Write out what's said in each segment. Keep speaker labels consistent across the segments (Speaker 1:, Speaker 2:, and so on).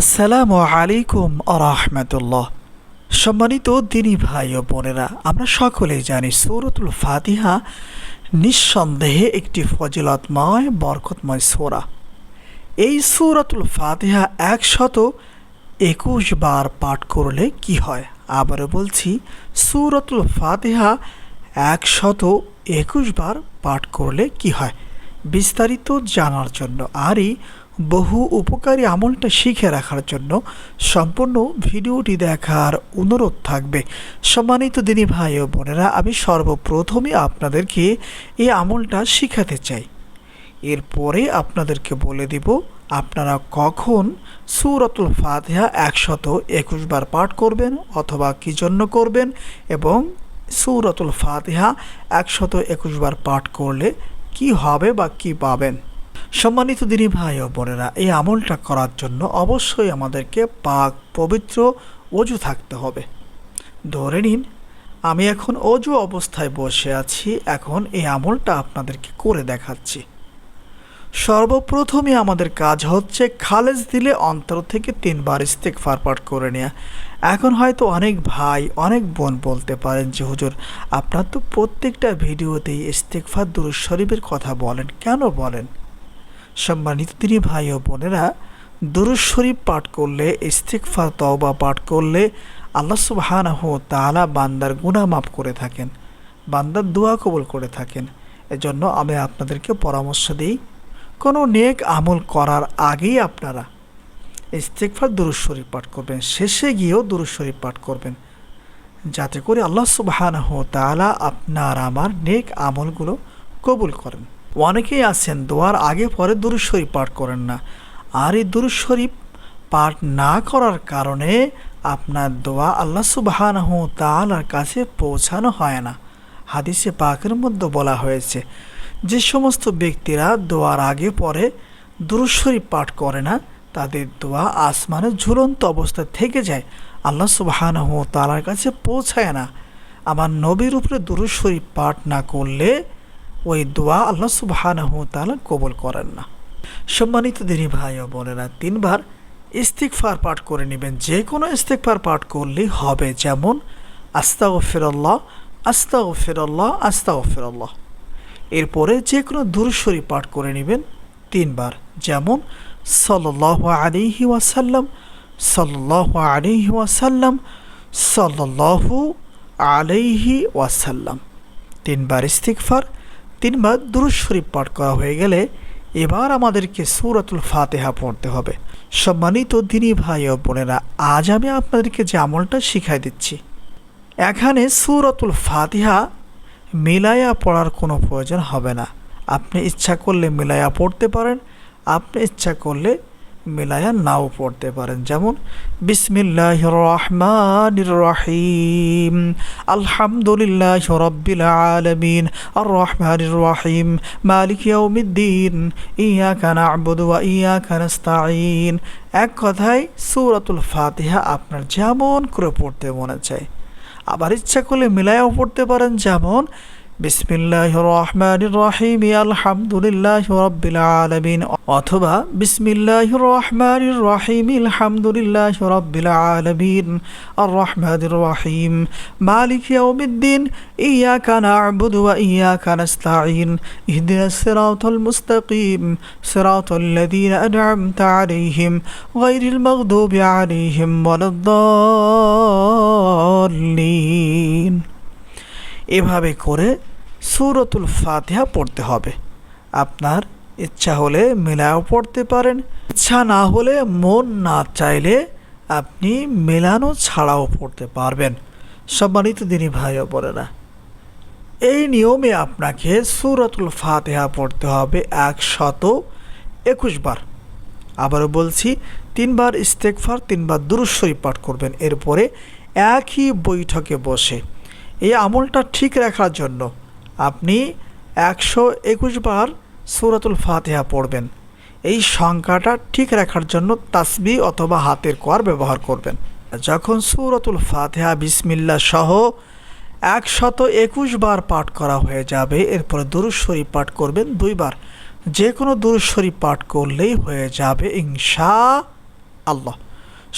Speaker 1: আসসালামু আলাইকুম আরহামতুল্লাহ সম্মানিত দিনী ভাই ও বোনেরা, আমরা সকলেই জানি সৌরতুল ফাতিহা নিঃসন্দেহে একটি ফজিলতময়, বরকতময় সোরা। এই সৌরাতুল ফাতিহা একশত একুশ বার পাঠ করলে কি হয়? আবারও বলছি, সৌরতুল ফাতিহা একশত একুশ বার পাঠ করলে কি হয়? বিস্তারিত জানার জন্য আরই বহু উপকারী আমলটা শিখে রাখার জন্য সম্পূর্ণ ভিডিওটি দেখার অনুরোধ থাকবে। সম্মানিত দিনী ভাই ও বোনেরা, আমি সর্বপ্রথমে আপনাদেরকে এই আমলটা শিখাতে চাই। এরপরে আপনাদেরকে বলে দিব, আপনারা কখন সুরতুল ফাতিহা একশত একুশ বার পাঠ করবেন অথবা কী জন্য করবেন এবং সুরতুল ফাতিহা একশত একুশ বার পাঠ করলে কি হবে বা কি পাবেন? সম্মানিত দিনী ভাই ও বোনেরা, এই আমলটা করার জন্য অবশ্যই আমাদেরকে পাক, পবিত্র অজু থাকতে হবে। ধরে নিন, আমি এখন অজু অবস্থায় বসে আছি, এখন এই আমলটা আপনাদেরকে করে দেখাচ্ছি। সর্বপ্রথমে আমাদের কাজ হচ্ছে খালেজ দিলে অন্তর থেকে তিনবার ইস্তেকফার পাঠ করে নেওয়া এখন হয়তো অনেক ভাই, অনেক বোন বলতে পারেন যে, হুজুর, আপনার তো প্রত্যেকটা ভিডিওতেই ইস্তেকফার দুরুজ শরীফের কথা বলেন। কেন বলেন? সম্মানিত তিনি ভাই ও বোনেরা দুরুজ শরীফ পাঠ করলে ইস্তেকফার তওবা পাঠ করলে আল্লাহ সুবহানাহ তাআলা বান্দার গুণা মাফ করে থাকেন, বান্দার দোয়া কবুল করে থাকেন। এজন্য আমি আপনাদেরকে পরামর্শ দিই কোনো নেক আমল করার আগেই আপনারা ইস্তেকফার দুরুজ শরীফ পাঠ করবেন, শেষে গিয়েও দুরুজ শরীফ পাঠ করবেন। যাতে করে আল্লাহ সুবহানাহ তাআলা আপনার আমার নেক আমলগুলো কবুল করেন। অনেকেই আছেন, দোয়ার আগে পরে দুরুজ শরীফ পাঠ করেন না। আর এই দুরুজ শরীফ পাঠ না করার কারণে আপনার দোয়া আল্লাহ সুবহানাহ তাআলার কাছে পৌঁছানো হয় না। হাদিসে পাকের মধ্যে বলা হয়েছে যে সমস্ত ব্যক্তিরা দোয়ার আগে পরে দুরুজ শরীফ পাঠ করে না, তাদের দোয়া আসমানে ঝুলন্ত অবস্থায় থেকে যায়। আল্লাহ সুবহানাহ তাআলার কাছে পৌঁছায় না। আমার নবীর উপরে দুরুজ শরীফ পাঠ না করলে ওই দোয়া আল্লাহ সুবহানাহ তাআলা কবুল করেন না। সম্মানিত দিনী ভাই ও বোনেরা, তিনবার ইস্তিকফার পাঠ করে নেবেন। যে কোনো ইস্তিকফার পাঠ করলেই হবে। যেমন আস্তাও ফিরল্লাহ আস্তাও ফিরল্লাহ আস্তাও ফিরল্লাহ এরপরে যে কোনো দুরুশ্বরী পাঠ করে নেবেন তিনবার। যেমন সল্লাহ আলিহি ওয়াসাল্লাম সল্লাহ আলিহি ওয়াসাল্লাম সল্লাহু আলাইহি ওয়াসাল্লাম। তিনবার ইস্তিকফার তিনবার দুরুজ শরীফ পাঠ করা হয়ে গেলে এবার আমাদেরকে সূরাতুল ফাতেহা পড়তে হবে। সম্মানিত দিনী ভাই ও বোনেরা, আজ আমি আপনাদেরকে যে আমলটা শিখাই দিচ্ছি। এখানে সূরাতুল ফাতিহা মিলায়া পড়ার কোনো প্রয়োজন হবে না। আপনি ইচ্ছা করলে মিলায়া পড়তে পারেন, আপনি ইচ্ছা করলে মিলায়া নাও পড়তে পারেন। যেমন বিসমিল্লাহ রহমান রহিম, আলহামদুলিল্লাহ রব্বিল আলমিন আর রহমান রহিম, মালিক ইয়াউমিদ্দিন ইয়া কানা আবুদুয়া ইয়া কানাস্তাইন এক কথায় সূরাতুল ফাতিহা আপনার যেমন করে পড়তে মনে চায়। আবার ইচ্ছা করলে মিলায়ও পড়তে পারেন। যেমন বিসমিল্লাহ রহমান রহিম আলহামদুলিল্লাহ রব্বিল আলমিন, অথবা বিসমিল্লাহ রহমান রহিম, আলহামদুলিল্লাহ রব্বিল আলমিন আর রহমান রহিম, মালিক ইয়াউমিদ্দিন ইয়া কানা আবুদ ওয়া ইয়া কানাস্তাইন ইহদিনা সিরাতাল মুস্তাকিম, সিরাতাল লাযীনা আনআমতা আলাইহিম, গায়রিল মাগদুবি আলাইহিম ওয়ালাদ এভাবে করে সুরতুল ফাতিহা পড়তে হবে। আপনার ইচ্ছা হলে মেলাও পড়তে পারেন, ইচ্ছা না হলে মন না চাইলে আপনি মেলানো ছাড়াও পড়তে পারবেন। সম্মানিত দিনী ভাই ও বোনেরা, এই নিয়মে আপনাকে সুরতুল ফাতেহা পড়তে হবে একশত একুশ বার। আবারও বলছি, তিনবার ইস্তেকফার তিনবার দুরুশ্বরী পাঠ করবেন। এরপরে একই বৈঠকে বসে এই আমলটা ঠিক রাখার জন্য আপনি একশো একুশ বার সুরাতুল ফাতেহা পড়বেন। এই সংখ্যাটা ঠিক রাখার জন্য তাসবি অথবা হাতের কর ব্যবহার করবেন। যখন সুরতুল ফাতেহা বিসমিল্লা সহ একশত একুশ বার পাঠ করা হয়ে যাবে, এরপরে দুরুশ্বরী পাঠ করবেন দুইবার যে কোনো দুরুশ্বরী পাঠ করলেই হয়ে যাবে ইংসা আল্লাহ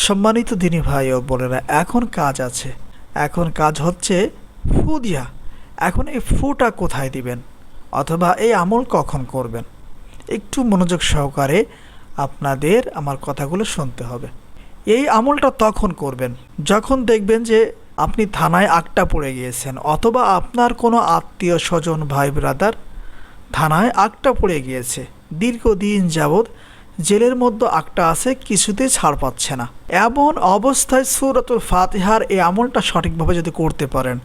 Speaker 1: সম্মানিত দিনী ভাই ও বোনেরা, এখন কাজ আছে। এখন কাজ হচ্ছে ফু দিয়া, এখন এই ফুটা কোথায় দিবেন? অথবা এই আমল কখন করবেন? একটু মনোযোগ সহকারে আপনাদের আমার কথাগুলো শুনতে হবে। এই আমলটা তখন করবেন, যখন দেখবেন যে আপনি থানায় আগটা পড়ে গিয়েছেন, অথবা আপনার কোনো আত্মীয় স্বজন, ভাই ব্রাদার থানায় আগটা পড়ে গিয়েছে। দীর্ঘদিন যাবৎ জেলের মধ্যে আগটা আছে কিছুতে ছাড় পাচ্ছে না। এমন অবস্থায় সুরতুল ফাতিহার এই আমলটা সঠিকভাবে যদি করতে পারেন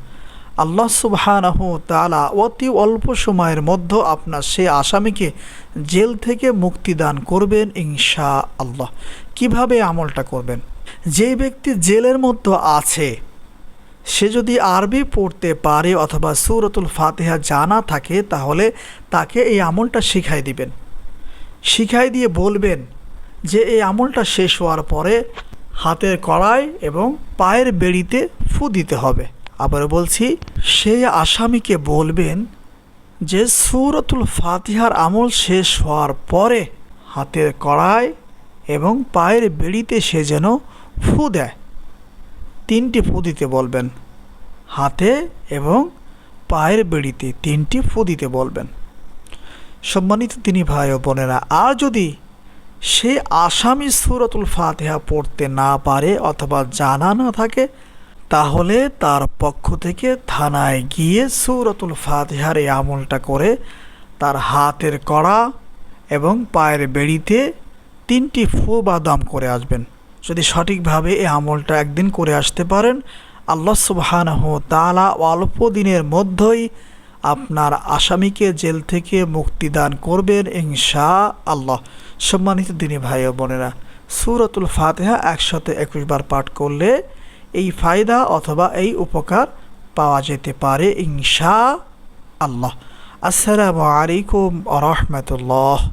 Speaker 1: আল্লাহ সুবহানাহু তালা অতি অল্প সময়ের মধ্যে আপনার সে আসামিকে জেল থেকে মুক্তি দান করবেন ইনশা আল্লাহ কীভাবে আমলটা করবেন? যেই ব্যক্তি জেলের মধ্যে আছে, সে যদি আরবি পড়তে পারে অথবা সুরতুল ফাতেহা জানা থাকে, তাহলে তাকে এই আমলটা শিখাই দিবেন। শিখাই দিয়ে বলবেন যে এই আমলটা শেষ হওয়ার পরে হাতের কড়াই এবং পায়ের বেড়িতে ফু দিতে হবে। আবার বলছি, সেই আসামিকে বলবেন যে সুরতুল ফাতিহার আমল শেষ হওয়ার পরে হাতের কড়াই এবং পায়ের বেড়িতে সে যেন ফু দেয়। তিনটি ফু দিতে বলবেন। হাতে এবং পায়ের বেড়িতে তিনটি ফু দিতে বলবেন। সম্মানিত তিনি ভাই ও বোনেরা, আর যদি সে আসামি সুরতুল ফাতিহা পড়তে না পারে অথবা জানা না থাকে তাহলে তার পক্ষ থেকে থানায় গিয়ে সুরতুল ফাতিহার এই আমলটা করে তার হাতের কড়া এবং পায়ের বেড়িতে তিনটি ফু বা দাম করে আসবেন। যদি সঠিকভাবে এই আমলটা একদিন করে আসতে পারেন, আল্লাহ সুবহানাহু তালা অল্প দিনের মধ্যেই আপনার আসামিকে জেল থেকে মুক্তি দান করবেন ইনশা আল্লাহ সম্মানিত দিনী ভাই ও বোনেরা, সুরতুল ফাতেহা একসাথে একুশ বার পাঠ করলে এই ফায়দা অথবা এই উপকার পাওয়া যেতে পারে ইনশা আল্লাহ। আসসালামু আলাইকুম আ রহমতুল্লাহ।